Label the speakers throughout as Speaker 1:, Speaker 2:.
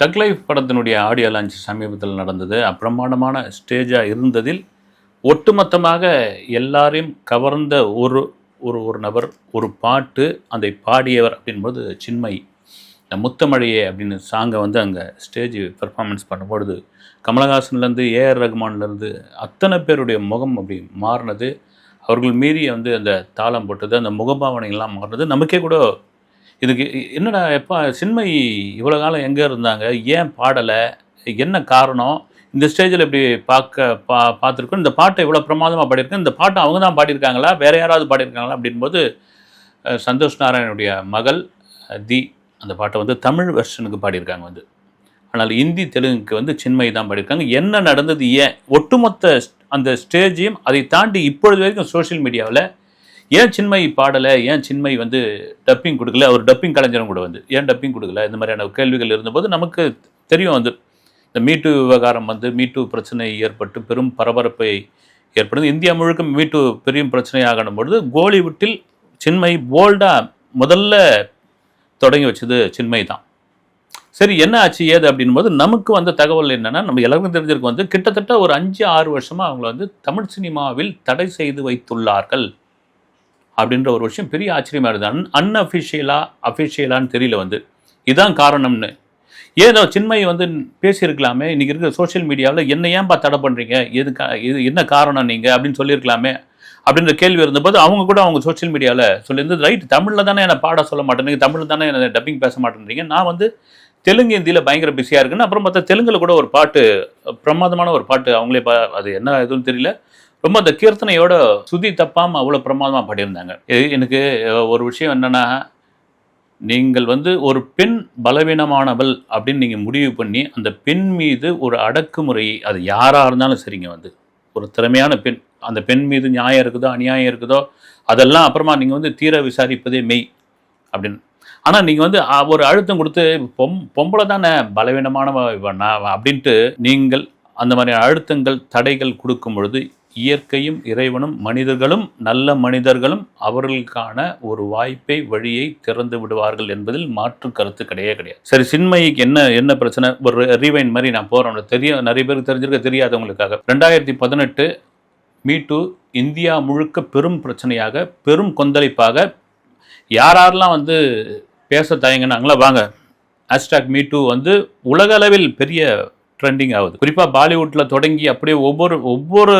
Speaker 1: டக் Life படத்தினுடைய audio launch சமீபத்தில் நடந்தது. அப்பிரமாண்டமான ஸ்டேஜாக இருந்ததில் ஒட்டுமொத்தமாக எல்லாரையும் கவர்ந்த ஒரு ஒரு ஒரு நபர் ஒரு பாட்டு அதை பாடியவர் அப்படின்போது சின்மை. இந்த முத்தமழையே அப்படின்னு சாங்கை வந்து அங்கே ஸ்டேஜ் பெர்ஃபார்மன்ஸ் பண்ணும்பொழுது கமலஹாசன்லேருந்து ஏஆர் ரகுமான்லேருந்து அத்தனை பேருடைய முகம் அப்படி மாறினது. அவர்கள் மீறிய வந்து அந்த தாளம் போட்டது அந்த முகபாவனைகள்லாம் மாறினது. நமக்கே கூட இதுக்கு என்னடா எப்போ சின்மை இவ்வளோ காலம் எங்கே இருந்தாங்க? ஏன் பாடலை? என்ன காரணம்? இந்த ஸ்டேஜில் இப்படி பார்க்க பா பார்த்துருக்கோம். இந்த பாட்டை இவ்வளோ பிரமாதமாக பாடியிருக்கேன். இந்த பாட்டை அவங்க தான் பாடியிருக்காங்களா? வேற யாராவது பாடியிருக்காங்களா? அப்படின்போது சந்தோஷ் நாராயணனுடைய மகள் தி அந்த பாட்டை வந்து தமிழ் வெர்ஷனுக்கு பாடியிருக்காங்க வந்து. ஆனால் இந்தி தெலுங்குக்கு வந்து சின்மை தான் பாடியிருக்காங்க. என்ன நடந்தது ஏன்? ஒட்டுமொத்த அந்த ஸ்டேஜையும் அதை தாண்டி இப்பொழுது வரைக்கும் சோஷியல் மீடியாவில் ஏன் சின்மை பாடலை ஏன் சின்மை வந்து டப்பிங் கொடுக்கல? அவர் டப்பிங் கலைஞரும் கூட வந்து. ஏன் டப்பிங் கொடுக்கல? இந்த மாதிரியான கேள்விகள் இருந்தபோது நமக்கு தெரியும் வந்து. இந்த மீட்டு விவகாரம் வந்து மீட்டு பிரச்சனை ஏற்பட்டு பெரும் பரபரப்பை ஏற்படுது. இந்தியா முழுக்க மீட்டு பெரியும் பிரச்சனையாகணும் பொழுது கோலிவுட்டில் சின்மை போல்டாக முதல்ல தொடங்கி வச்சது சின்மை தான். சரி என்ன ஆச்சு ஏது அப்படின்போது நமக்கு வந்த தகவல் என்னென்னா நம்ம எல்லாருக்கும் தெரிஞ்சிருக்கு வந்து கிட்டத்தட்ட ஒரு அஞ்சு ஆறு வருஷமாக அவங்கள வந்து தமிழ் சினிமாவில் தடை செய்து வைத்துள்ளார்கள். அப்படின்ற ஒரு விஷயம் பெரிய ஆச்சரியமாக இருந்தது. அன் அன்அஃபிஷியலா அஃபிஷியலான்னு தெரியல வந்து. இதுதான் காரணம்னு. ஏதோ சின்மை வந்து பேசியிருக்கலாமே இன்றைக்கி இருக்கிற சோஷியல் மீடியாவில் என்ன ஏன்பா தடை பண்ணுறீங்க எதுக்கா இது என்ன காரணம் நீங்கள் அப்படின்னு சொல்லியிருக்கலாமே. அப்படின்ற கேள்வி இருந்தபோது அவங்க கூட அவங்க சோஷியல் மீடியாவில் சொல்லியிருந்தது ரைட் தமிழில் தானே என்னை பாட சொல்ல மாட்டேங்க தமிழில் தானே என்ன டப்பிங் பேச மாட்டேன்றீங்க. நான் வந்து தெலுங்கு ஹிந்தியில் பயங்கர பிஸியாக இருக்குன்னு அப்புறம் பார்த்தா தெலுங்கில் கூட ஒரு பாட்டு பிரமாதமான ஒரு பாட்டு அவங்களே பா அது என்ன எதுவும் தெரியல. ரொம்ப அந்த கீர்த்தனையோட சுதி தப்பாமல் அவ்வளோ பிரமாதமாக பாடியிருந்தாங்க. எனக்கு ஒரு விஷயம் என்னன்னா நீங்கள் வந்து ஒரு பெண் பலவீனமானவள் அப்படின்னு நீங்கள் முடிவு பண்ணி அந்த பெண் மீது ஒரு அடக்குமுறை அது யாராக இருந்தாலும் சரிங்க வந்து. ஒரு திறமையான பெண் அந்த பெண் மீது நியாயம் இருக்குதோ அநியாயம் இருக்குதோ அதெல்லாம் அப்புறமா நீங்கள் வந்து தீர விசாரிப்பதே மெய் அப்படின்னு. ஆனால் நீங்கள் வந்து ஒரு அழுத்தம் கொடுத்து பொம் பொம்பளை தானே பலவீனமானவ அப்படின்ட்டு நீங்கள் அந்த மாதிரி அழுத்தங்கள் தடைகள் கொடுக்கும் பொழுது இயற்கையும் இறைவனும் மனிதர்களும் நல்ல மனிதர்களும் அவர்களுக்கான ஒரு வாய்ப்பை வழியை திறந்து விடுவார்கள் என்பதில் மாற்று கருத்து கிடையவே கிடையாது. சரி சின்மயிக்கு என்ன என்ன பிரச்சனை? ஒரு ரீவைன் மாதிரி நான் போகிறோம் தெரியும் நிறைய பேருக்கு தெரிஞ்சிருக்க தெரியாதவங்களுக்காக. ரெண்டாயிரத்தி பதினெட்டு மீட்டு இந்தியா முழுக்க பெரும் பிரச்சனையாக பெரும் கொந்தளிப்பாக யார் யாரெல்லாம் வந்து பேச தயங்கினாங்களோ வாங்க. ஹேஷ்டாக் மீ டூ வந்து உலக அளவில் பெரிய ட்ரெண்டிங் ஆகுது. குறிப்பாக பாலிவுட்டில் தொடங்கி அப்படியே ஒவ்வொரு ஒவ்வொரு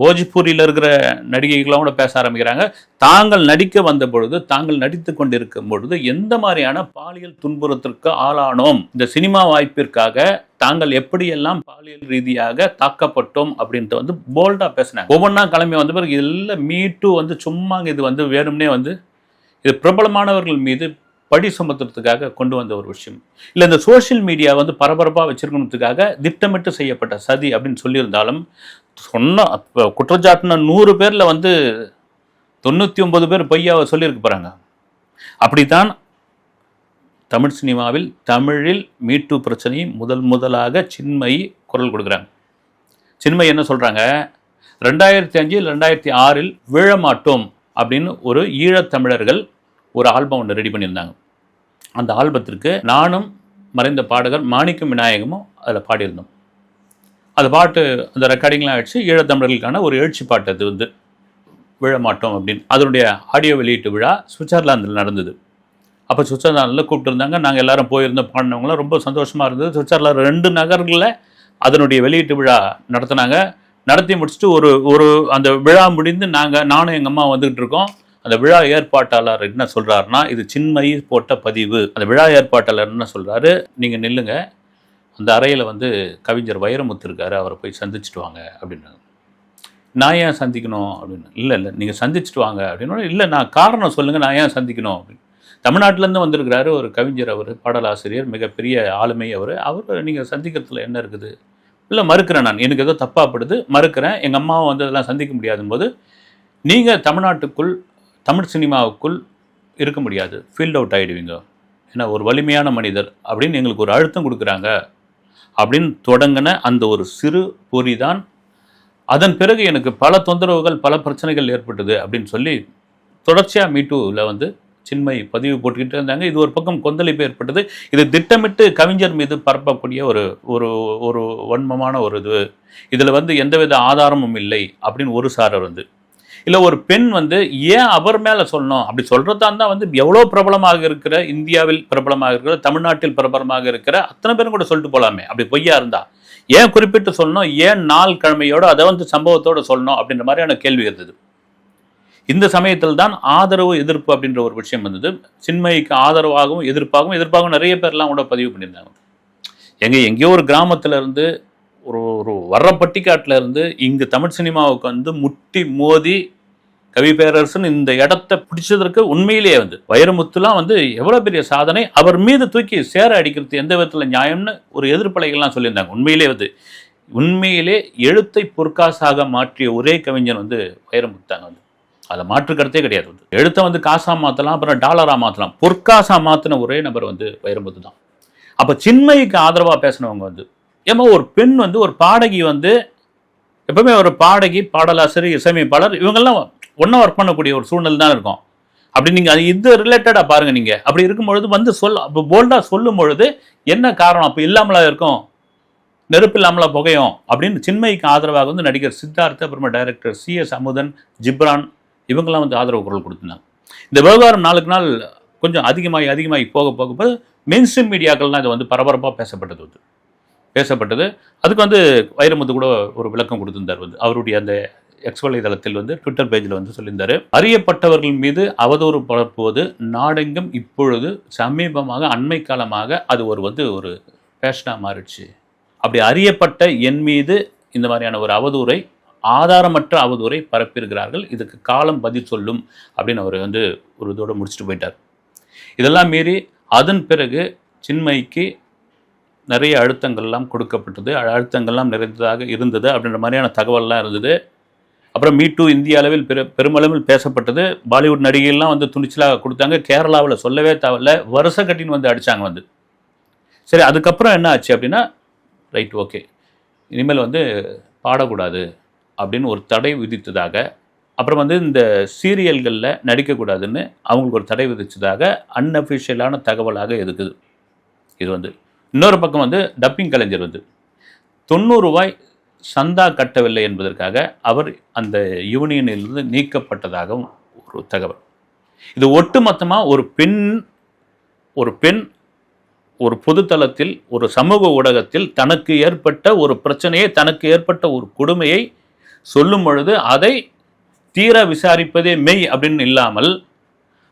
Speaker 1: போஜ்பூரியில் இருக்கிற நடிகைகளும் கூட பேச ஆரம்பிக்கிறாங்க. தாங்கள் நடிக்க வந்த பொழுது தாங்கள் நடித்து கொண்டிருக்கும் பொழுது எந்த மாதிரியான பாலியல் துன்புறத்திற்கு ஆளானோம்? இந்த சினிமா வாய்ப்பிற்காக தாங்கள் எப்படியெல்லாம் பாலியல் ரீதியாக தாக்கப்பட்டோம் அப்படின்ட்டு வந்து போல்டாக பேசினாங்க. ஒவ்வொன்றா கிளம்பி வந்த பிறகு இதில் மீட்டு வந்து சும்மா இது வந்து வேணும்னே வந்து இது பிரபலமானவர்கள் மீது பழி சுமத்துறதுக்காக கொண்டு வந்த ஒரு விஷயம். இல்லை இந்த சோஷியல் மீடியா வந்து பரபரப்பாக வச்சுருக்கணுத்துக்காக திட்டமிட்டு செய்யப்பட்ட சதி அப்படின்னு சொல்லியிருந்தாலும் சொன்ன அப்ப குற்றச்சாட்டுன நூறு பேரில் வந்து தொண்ணூற்றி ஒன்பது பேர் பொய்யாவை சொல்லியிருக்க போகிறாங்க அப்படித்தான் தமிழ் சினிமாவில் தமிழில் மீட்டு பிரச்சனையை முதல் முதலாக சின்மயி குரல் கொடுக்குறாங்க. சின்மயி என்ன சொல்கிறாங்க ரெண்டாயிரத்தி அஞ்சு ரெண்டாயிரத்தி ஆறில் விழமாட்டோம் அப்படின்னு ஒரு ஈழத்தமிழர்கள் ஒரு ஆல்பம் ஒன்று ரெடி பண்ணியிருந்தாங்க. அந்த ஆல்பத்திற்கு நானும் மறைந்த பாடகர் மாணிக்கம் விநாயகமும் அதில் பாடியிருந்தோம். அந்த பாட்டு அந்த ரெக்கார்டிங்லாம் ஆயிடுச்சு ஈழத்தமிழர்களுக்கான ஒரு எழுச்சி பாட்டு அது வந்து. விழமாட்டோம் அப்படின்னு. அதனுடைய ஆடியோ வெளியீட்டு விழா சுவிட்சர்லாந்தில் நடந்தது. அப்போ சுவிட்சர்லாந்தில் கூப்பிட்டுருந்தாங்க. நாங்கள் எல்லாரும் போயிருந்தோம் பாடினவங்களாம் ரொம்ப சந்தோஷமாக இருந்தது. சுவிட்சர்லாந்து ரெண்டு நகர்களில் அதனுடைய வெளியீட்டு விழா நடத்தினாங்க. நடத்தி முடிச்சுட்டு ஒரு ஒரு அந்த விழா முடிந்து நாங்கள் நானும் எங்கள் அம்மா வந்துக்கிட்டு இருக்கோம். அந்த விழா ஏற்பாட்டாளர் என்ன சொல்கிறாருன்னா இது சின்மயி போட்ட பதிவு. அந்த விழா ஏற்பாட்டாளர் என்ன சொல்கிறாரு நீங்கள் நில்லுங்க. அந்த அறையில் வந்து கவிஞர் வைரமுத்து இருக்காரு அவரை போய் சந்திச்சுட்டு வாங்க அப்படின்னாங்க. நான் ஏன் சந்திக்கணும்? அப்படின்னு. இல்லை இல்லை நீங்கள் சந்திச்சுட்டு வாங்க அப்படின்னு இல்லை நான் காரணம் சொல்லுங்கள் நான் ஏன் சந்திக்கணும்? அப்படின்னு. தமிழ்நாட்டிலேருந்து வந்திருக்கிறாரு ஒரு கவிஞர் அவர் பாடலாசிரியர் மிகப்பெரிய ஆளுமை அவர். அவர் நீங்கள் சந்திக்கிறதுல என்ன இருக்குது? இல்லை மறுக்கிறேன் நான். எனக்கு ஏதோ தப்பாகப்படுது. மறுக்கிறேன். எங்கள் அம்மாவை வந்து அதெல்லாம் சந்திக்க முடியாதும் போது நீங்கள் தமிழ்நாட்டுக்குள் தமிழ் சினிமாவுக்குள் இருக்க முடியாது. ஃபீல்ட் அவுட் ஆகிடுவீங்க ஏன்னா ஒரு வலிமையான மனிதர் அப்படின்னு எங்களுக்கு ஒரு அழுத்தம் கொடுக்குறாங்க அப்படின்னு தொடங்கின அந்த ஒரு சிறு பொறி தான். அதன் பிறகு எனக்கு பல தொந்தரவுகள் பல பிரச்சனைகள் ஏற்பட்டது அப்படின்னு சொல்லி தொடர்ச்சியாக மீட்டூவில் வந்து சின்மை பதிவு போட்டுக்கிட்டு இருந்தாங்க. இது ஒரு பக்கம் கொந்தளிப்பு ஏற்பட்டது. இது திட்டமிட்டு கவிஞர் மீது பரப்பக்கூடிய ஒரு ஒரு ஒரு வன்மமான ஒரு இது. இதில் வந்து எந்தவித ஆதாரமும் இல்லை அப்படின்னு ஒரு சாரர் வந்து இல்லை ஒரு பெண் வந்து ஏன் அவர் மேலே சொல்லணும்? அப்படி சொல்கிறதா இருந்தால் வந்து எவ்வளோ பிரபலமாக இருக்கிற இந்தியாவில் பிரபலமாக இருக்கிற தமிழ்நாட்டில் பிரபலமாக இருக்கிற அத்தனை பேரும் கூட சொல்லிட்டு போகலாமே அப்படி பொய்யா இருந்தா. ஏன் குறிப்பிட்டு சொல்லணும்? ஏன் நாள் கிழமையோடு அதை வந்து சம்பவத்தோடு சொல்லணும்? அப்படின்ற மாதிரியான கேள்வி இருந்தது. இந்த சமயத்தில் தான் ஆதரவு எதிர்ப்பு அப்படின்ற ஒரு விஷயம் வந்தது. சின்மயிக்கு ஆதரவாகவும் எதிர்ப்பாகவும் எதிர்ப்பாகவும் நிறைய பேர்லாம் கூட பதிவு பண்ணியிருந்தாங்க. எங்கே எங்கேயோ ஒரு கிராமத்திலேருந்து ஒரு ஒரு வர்ற பட்டிக்காட்டில் இருந்து இங்கு தமிழ் சினிமாவுக்கு வந்து முட்டி மோதி கவி பேரரசன் இந்த இடத்த பிடிச்சதற்கு உண்மையிலேயே வந்து வைரமுத்துலாம் வந்து எவ்வளோ பெரிய சாதனை. அவர் மீது தூக்கி சேர அடிக்கிறது எந்த விதத்தில் நியாயம்னு ஒரு எதிர்ப்பலைகள்லாம் சொல்லியிருந்தாங்க. உண்மையிலே வந்து உண்மையிலே எழுத்தை பொற்காசாக மாற்றிய ஒரே கவிஞன் வந்து வைரமுத்தாங்க வந்து. அதில் மாற்றுக்கிறதே கிடையாது வந்து. எழுத்தை வந்து காசா மாற்றலாம் அப்புறம் டாலராக மாற்றலாம் பொற்காசா மாற்றின ஒரே நபர் வந்து வைரமுத்து தான். அப்போ சின்மைக்கு ஆதரவாக பேசினவங்க வந்து ஏமா ஒரு பெண் வந்து ஒரு பாடகி வந்து எப்பவுமே ஒரு பாடகி பாடலாசிரியர் இசையமைப்பாளர் இவங்கெல்லாம் ஒன்றா ஒர்க் பண்ணக்கூடிய ஒரு சூழ்நிலை தான் இருக்கும். அப்படி நீங்கள் அது இது ரிலேட்டடாக பாருங்கள் நீங்கள் அப்படி இருக்கும் பொழுது வந்து சொல் அப்போ போல்டாக சொல்லும் பொழுது என்ன காரணம்? அப்போ இல்லாமலா இருக்கும்? நெருப்பு இல்லாமலா புகையும்? அப்படின்னு சின்மைக்கு ஆதரவாக வந்து நடிகர் சித்தார்த் அப்புறமா director C S Amudhan Ghibran இவங்கெல்லாம் வந்து ஆதரவு குரல் கொடுத்துருந்தாங்க. இந்த விவகாரம் நாளுக்கு நாள் கொஞ்சம் அதிகமாகி அதிகமாகி போக போக போது மெயின்ஸ்ட்ரீம் மீடியாக்கள்லாம் இது வந்து பரபரப்பாக பேசப்பட்டது வந்து. பேசப்பட்டது. அதுக்கு வந்து வைரமுத்து கூட ஒரு விளக்கம் கொடுத்துருந்தார் வந்து. அவருடைய அந்த எக்ஸ் வலைதளத்தில் வந்து ட்விட்டர் பேஜில் வந்து சொல்லியிருந்தார். அறியப்பட்டவர்கள் மீது அவதூறு பரப்புவது நாடெங்கும் இப்பொழுது சமீபமாக அண்மை காலமாக அது ஒரு வந்து ஒரு ஃபேஷனாக மாறிடுச்சு. அப்படி அறியப்பட்ட என் மீது இந்த மாதிரியான ஒரு அவதூறை ஆதாரமற்ற அவதூறை பரப்பியிருக்கிறார்கள். இதுக்கு காலம் பதில் சொல்லும் அப்படின்னு அவர் வந்து ஒரு இதோடு முடிச்சுட்டு போயிட்டார். இதெல்லாம் மீறி அதன் பிறகு சின்மைக்கு நிறைய அழுத்தங்கள்லாம் கொடுக்கப்பட்டது. அழுத்தங்கள்லாம் நிறைந்ததாக இருந்தது அப்படின்ற மாதிரியான தகவல்லாம் இருந்தது. அப்புறம் மீ டூ இந்திய அளவில் பெரு பெருமளவில் பேசப்பட்டது. பாலிவுட் நடிகைகள்லாம் வந்து துணிச்சலாக கொடுத்தாங்க. கேரளாவில் சொல்லவே தேவையில்ல. வருஷ கட்டின்னு வந்து அடித்தாங்க வந்து. சரி அதுக்கப்புறம் என்ன ஆச்சு அப்படின்னா ரைட் ஓகே. இனிமேல் வந்து பாடக்கூடாது அப்படின்னு ஒரு தடை விதித்ததாக. அப்புறம் வந்து இந்த சீரியல்களில் நடிக்கக்கூடாதுன்னு அவங்களுக்கு ஒரு தடை விதித்ததாக அன்அஃபிஷியலான தகவலாக இருக்குது. இது வந்து. இன்னொரு பக்கம் வந்து டப்பிங் கலைஞர் வந்து. தொண்ணூறுரூவாய் சந்தா கட்டவில்லை என்பதற்காக அவர் அந்த யூனியனிலிருந்து நீக்கப்பட்டதாகவும் ஒரு தகவல். இது ஒட்டுமொத்தமாக ஒரு பெண் ஒரு பெண் ஒரு பொதுத்தளத்தில் ஒரு சமூக ஊடகத்தில் தனக்கு ஏற்பட்ட ஒரு பிரச்சனையை தனக்கு ஏற்பட்ட ஒரு கொடுமையை சொல்லும் பொழுது அதை தீர விசாரிப்பதே மெய் அப்படின்னு இல்லாமல்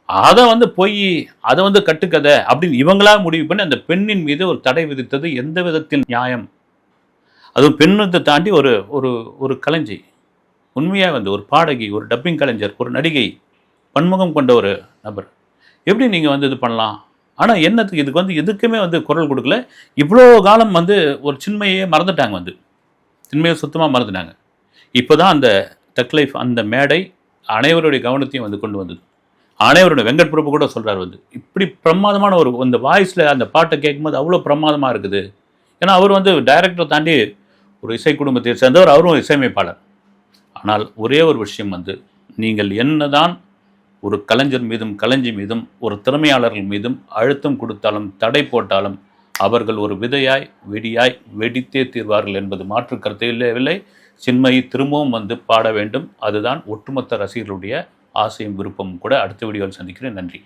Speaker 1: அதை வந்து போய் அதை வந்து கட்டுக்கதை அப்படின்னு இவங்களா முடிவு பண்ணி அந்த பெண்ணின் மீது ஒரு தடை விதித்தது எந்த விதத்தில் நியாயம்? அதுவும் பெண்ணத்தை தாண்டி ஒரு ஒரு ஒரு கலைஞி. உண்மையாக வந்து ஒரு பாடகி ஒரு டப்பிங் கலைஞர் ஒரு நடிகை பன்முகம் கொண்ட ஒரு நபர். எப்படி நீங்கள் வந்து இது பண்ணலாம்? ஆனால் என்னத்துக்கு இதுக்கு வந்து எதுக்குமே வந்து குரல் கொடுக்கல. இவ்வளோ காலம் வந்து ஒரு சின்மையே மறந்துட்டாங்க வந்து. சின்மையை சுத்தமாக மறந்துட்டாங்க. இப்போ தான் அந்த தக் லைஃப் அந்த மேடை அனைவருடைய கவனத்தையும் வந்து கொண்டு வந்தது. அனைவருடைய வெங்கட் பிரபு கூட சொல்கிறார் வந்து. இப்படி பிரமாதமான ஒரு அந்த வாய்ஸில் அந்த பாட்டை கேட்கும்போது அவ்வளோ பிரமாதமாக இருக்குது. ஏன்னா அவர் வந்து டைரக்டரை தாண்டி ஒரு இசை குடும்பத்தை சேர்ந்தவர் அவரும் இசையமைப்பாளர். ஆனால் ஒரே ஒரு விஷயம் வந்து நீங்கள் என்னதான் ஒரு கலைஞர் மீதும் கலைஞி மீதும் ஒரு திறமையாளர்கள் மீதும் அழுத்தம் கொடுத்தாலும் தடை போட்டாலும் அவர்கள் ஒரு விதையாய் வெடியாய் வெடித்தே தீர்வார்கள் என்பது மாற்று கருத்தை இல்லவில்லை சின்மயி திரும்பவும் வந்து பாட வேண்டும். அதுதான் ஒட்டுமொத்த ரசிகர்களுடைய ஆசையும் விருப்பமும் கூட. அடுத்த வீடியோவில் சந்திக்கிறேன். நன்றி.